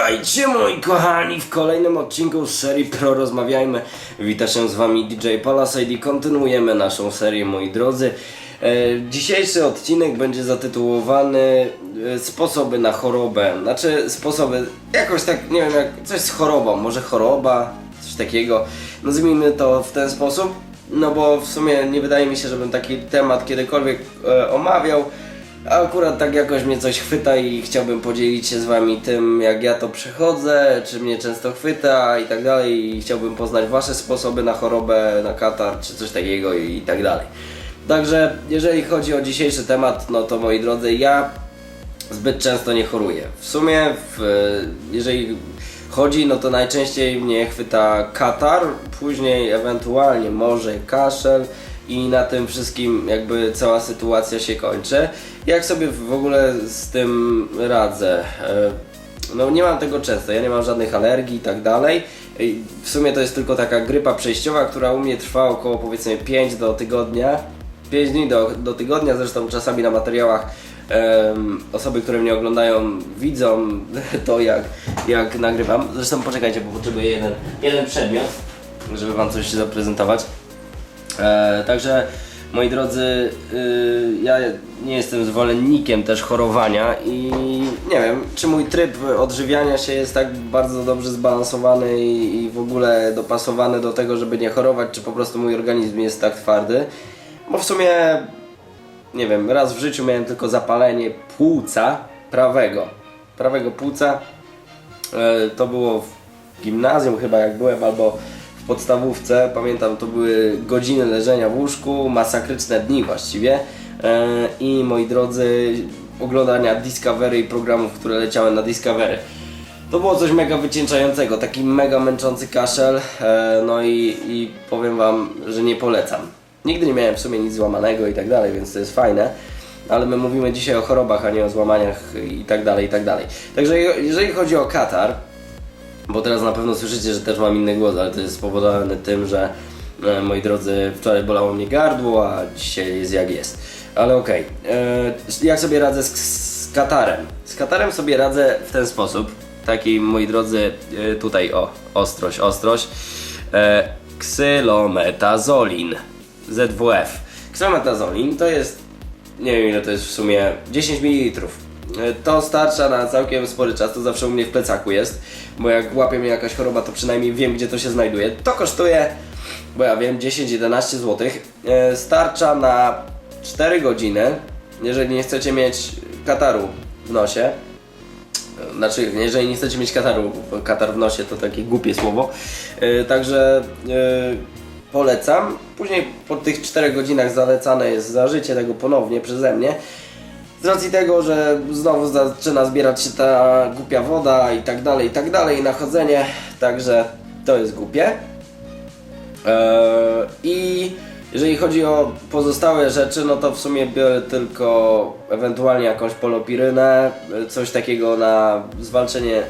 Witajcie moi kochani w kolejnym odcinku z serii Pro Rozmawiajmy. Wita się z wami DJ Palaside i kontynuujemy naszą serię moi drodzy. E, dzisiejszy odcinek będzie zatytułowany e, Sposoby na chorobę. Znaczy sposoby, jakoś tak, nie wiem, jak coś z chorobą, może choroba, coś takiego. Nazwijmy to w ten sposób. No bo w sumie nie wydaje mi się, żebym taki temat kiedykolwiek e, omawiał. Akurat tak jakoś mnie coś chwyta i chciałbym podzielić się z wami tym, jak ja to przechodzę, czy mnie często chwyta i tak dalej. I chciałbym poznać wasze sposoby na chorobę, na katar, czy coś takiego i, i tak dalej. Także jeżeli chodzi o dzisiejszy temat, no to moi drodzy, ja zbyt często nie choruję. W sumie, w, jeżeli chodzi, no to najczęściej mnie chwyta katar, później ewentualnie może kaszel i na tym wszystkim jakby cała sytuacja się kończy. Jak sobie w ogóle z tym radzę? E, No nie mam tego często, ja nie mam żadnych alergii i tak dalej. W sumie to jest tylko taka grypa przejściowa, która u mnie trwa około powiedzmy 5 do tygodnia. 5 dni do, do tygodnia, zresztą czasami na materiałach em, osoby, które mnie oglądają widzą to jak, jak nagrywam. Zresztą poczekajcie, bo potrzebuję jeden, jeden przedmiot, żeby Wam coś zaprezentować. E, także moi drodzy, y, ja nie jestem zwolennikiem też chorowania i nie wiem, czy mój tryb odżywiania się jest tak bardzo dobrze zbalansowany i, w ogóle dopasowany do tego, żeby nie chorować, czy po prostu mój organizm jest tak twardy. Bo w sumie, nie wiem, raz w życiu miałem tylko zapalenie płuca prawego. Prawego płuca. E, To było w gimnazjum chyba jak byłem, albo w podstawówce. Pamiętam, to były godziny leżenia w łóżku, masakryczne dni właściwie. E, I moi drodzy, oglądania Discovery i programów, które leciały na Discovery. To było coś mega wycieńczającego, taki mega męczący kaszel, e, no i, i powiem wam, że nie polecam. Nigdy nie miałem w sumie nic złamanego i tak dalej, więc to jest fajne, ale my mówimy dzisiaj o chorobach, a nie o złamaniach i tak dalej, i tak dalej. Także je- jeżeli chodzi o katar, bo teraz na pewno słyszycie, że też mam inny głos, ale to jest spowodowane tym, że e, moi drodzy, wczoraj bolało mnie gardło, a dzisiaj jest jak jest. Ale okej, E, jak sobie radzę z, z katarem? Z katarem sobie radzę w ten sposób. Taki, moi drodzy, e, tutaj o, ostrość, ostrość. E, Ksylometazoline, ZWF. Ksylometazoline to jest nie wiem ile to jest w sumie, 10 ml. To starcza na całkiem spory czas, to zawsze u mnie w plecaku jest, bo jak łapie mnie jakaś choroba, to przynajmniej wiem gdzie to się znajduje. To kosztuje, bo ja wiem, 10-11 zł. E, Starcza na 4 godziny, jeżeli nie chcecie mieć kataru w nosie. Znaczy, jeżeli nie chcecie mieć kataru, katar w nosie to takie głupie słowo. Także polecam. Później po tych 4 godzinach zalecane jest zażycie tego ponownie przeze mnie. Z racji tego, że znowu zaczyna zbierać się ta głupia woda i tak dalej, i tak dalej, nachodzenie, także to jest głupie. Eee, I jeżeli chodzi o pozostałe rzeczy, no to w sumie biorę tylko ewentualnie jakąś polopirynę, e, coś takiego na zwalczenie,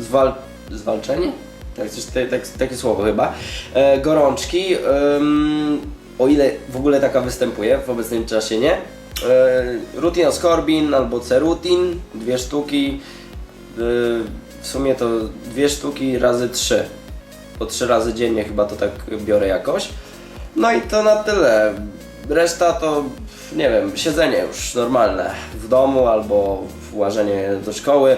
zwal, zwalczenie? Tak, coś, te, tak, takie słowo chyba. E, gorączki, o ile w ogóle taka występuje, w obecnym czasie nie. E, Rutinoskorbin albo Cerutin, dwie sztuki. E, w sumie to dwie sztuki razy trzy po trzy razy dziennie chyba to tak biorę jakoś. No i to na tyle. Reszta to, nie wiem, siedzenie już normalne w domu albo łażenie do szkoły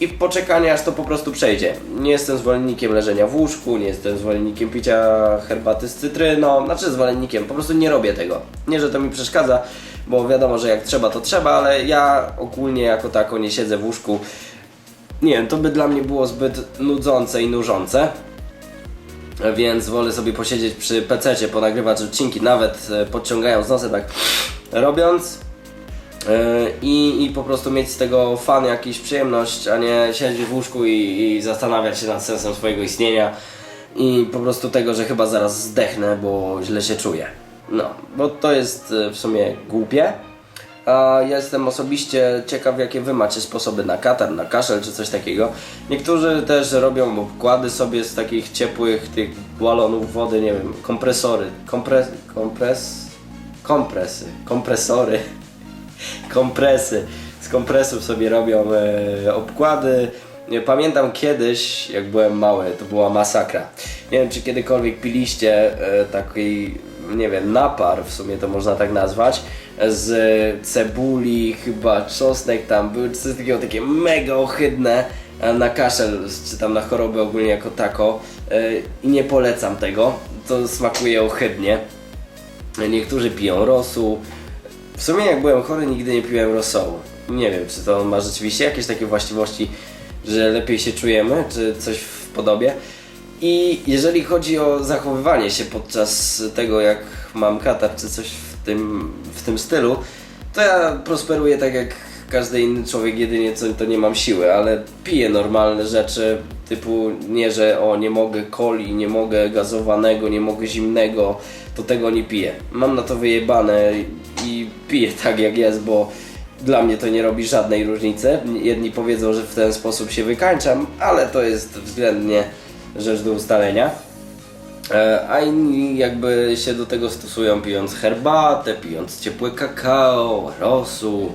i poczekanie aż to po prostu przejdzie. Nie jestem zwolennikiem leżenia w łóżku, nie jestem zwolennikiem picia herbaty z cytryną, znaczy zwolennikiem, po prostu nie robię tego. Nie, że to mi przeszkadza, bo wiadomo, że jak trzeba to trzeba, ale ja ogólnie jako tako nie siedzę w łóżku. Nie wiem, to by dla mnie było zbyt nudzące i nużące więc wolę sobie posiedzieć przy PC-cie, ponagrywać odcinki, nawet e, podciągając nosem, tak robiąc e, i, i po prostu mieć z tego fan, jakiś przyjemność, a nie siedzieć w łóżku i, i zastanawiać się nad sensem swojego istnienia i po prostu tego, że chyba zaraz zdechnę, bo źle się czuję. No, bo to jest e, w sumie głupie. A ja jestem osobiście ciekaw, jakie wy macie sposoby na katar, na kaszel czy coś takiego. Niektórzy też robią obkłady sobie z takich ciepłych tych balonów wody, nie wiem, kompresory, kompres, kompres, kompresy, kompresory, kompresy. Z kompresów sobie robią e, obkłady. Pamiętam kiedyś, jak byłem mały, to była masakra. Nie wiem, czy kiedykolwiek piliście e, taki, nie wiem, napar, w sumie to można tak nazwać, z cebuli, chyba czosnek tam był, coś takiego takie mega ohydne e, na kaszel, czy tam na chorobę ogólnie jako tako e, i nie polecam tego, to smakuje ohydnie. Niektórzy piją rosół. W sumie jak byłem chory nigdy nie piłem rosołu. Nie wiem, czy to ma rzeczywiście jakieś takie właściwości, że lepiej się czujemy, czy coś w podobie. I jeżeli chodzi o zachowywanie się podczas tego, jak mam katar, czy coś w tym, w tym stylu, to ja prosperuję tak jak każdy inny człowiek, jedynie co to nie mam siły, ale piję normalne rzeczy, typu nie, że o nie mogę coli, nie mogę gazowanego, nie mogę zimnego, to tego nie piję. Mam na to wyjebane i piję tak jak jest, bo dla mnie to nie robi żadnej różnicy. Jedni powiedzą, że w ten sposób się wykańczam, ale to jest względnie rzecz do ustalenia. E, A inni jakby się do tego stosują pijąc herbatę, pijąc ciepłe kakao, rosół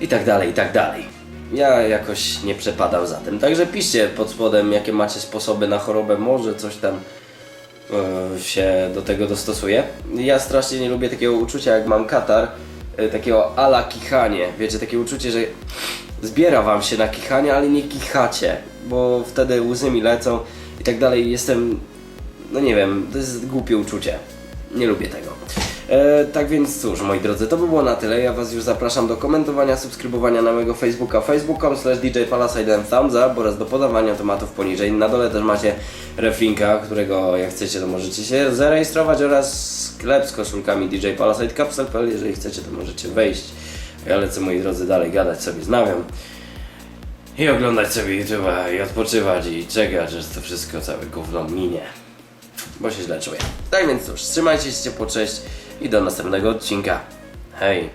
i tak dalej, i tak dalej. Ja jakoś nie przepadam za tym. Także piszcie pod spodem, jakie macie sposoby na chorobę, może coś tam e, się do tego dostosuje. Ja strasznie nie lubię takiego uczucia, jak mam katar, e, takiego ala kichanie. Wiecie, takie uczucie, że zbiera wam się na kichanie, ale nie kichacie, bo wtedy łzy mi lecą i tak dalej. Jestem, no nie wiem, to jest głupie uczucie. Nie lubię tego. E, tak więc cóż, moi drodzy, to by było na tyle. Ja Was już zapraszam do komentowania, subskrybowania na mojego Facebooka facebook.com slash DJ Palaside Thumbs up oraz do podawania tematów poniżej. Na dole też macie reflinka, którego jak chcecie to możecie się zarejestrować oraz sklep z koszulkami DJ Palaside Capsule.pl. Jeżeli chcecie to możecie wejść. Ja lecę moi drodzy dalej gadać sobie z Nawią i oglądać sobie YouTube'a i odpoczywać i czekać, aż to wszystko całe gówno minie. Bo się źle czuję. Tak więc cóż, trzymajcie się ciepło, cześć i do następnego odcinka. Hej!